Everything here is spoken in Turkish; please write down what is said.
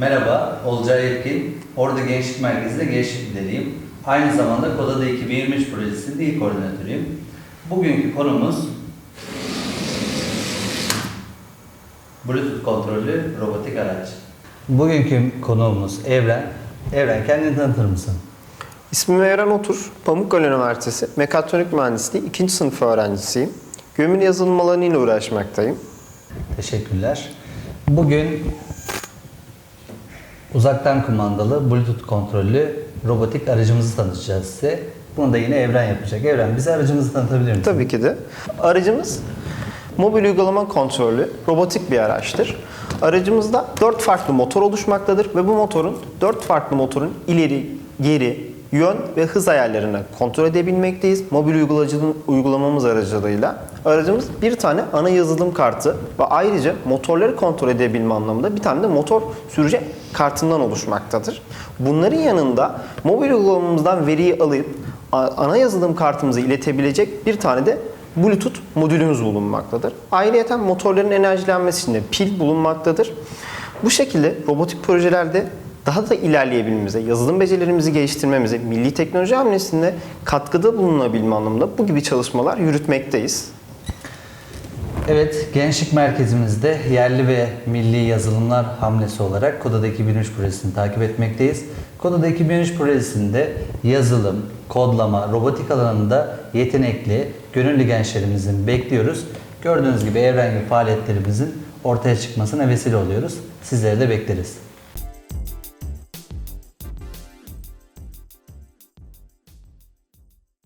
Merhaba, Olcay Yetkin. Orada Gençlik Merkezi'nde gençlik lideriyim. Aynı zamanda Kodada 2023 projesinin ilk koordinatörüyüm. Bugünkü konumuz Bluetooth kontrollü robotik araç. Bugünkü konuğumuz Evren. Evren kendini tanıtır mısın? İsmim Eren Otur, Pamukkale Üniversitesi Mekatronik Mühendisliği 2. sınıf öğrencisiyim. Gömül yazılım alanıyla uğraşmaktayım. Teşekkürler. Bugün uzaktan kumandalı Bluetooth kontrollü robotik aracımızı tanıtacağız size. Bunu da yine Evren yapacak. Evren bize aracımızı tanıtabilir misin? Tabii ki de. Aracımız mobil uygulama kontrollü robotik bir araçtır. Aracımızda 4 farklı motor oluşmaktadır ve bu motorun 4 farklı motorun ileri, geri, yön ve hız ayarlarını kontrol edebilmekteyiz. Mobil uygulayıcının uygulamamız aracılığıyla. Aracımız bir tane ana yazılım kartı ve ayrıca motorları kontrol edebilme anlamında bir tane de motor sürücü kartından oluşmaktadır. Bunların yanında mobil uygulamamızdan veriyi alıp ana yazılım kartımızı iletebilecek bir tane de Bluetooth modülümüz bulunmaktadır. Ayrıca motorların enerjilenmesi için de pil bulunmaktadır. Bu şekilde robotik projelerde daha da ilerleyebilmemize, yazılım becerilerimizi geliştirmemize, milli teknoloji hamlesinde katkıda bulunabilme anlamında bu gibi çalışmalar yürütmekteyiz. Evet, Gençlik Merkezimizde yerli ve milli yazılımlar hamlesi olarak Kodada 2003 projesini takip etmekteyiz. Kodada 2003 projesinde yazılım, kodlama, robotik alanında yetenekli, gönüllü gençlerimizin bekliyoruz. Gördüğünüz gibi evren gibi faaliyetlerimizin ortaya çıkmasına vesile oluyoruz. Sizleri de bekleriz.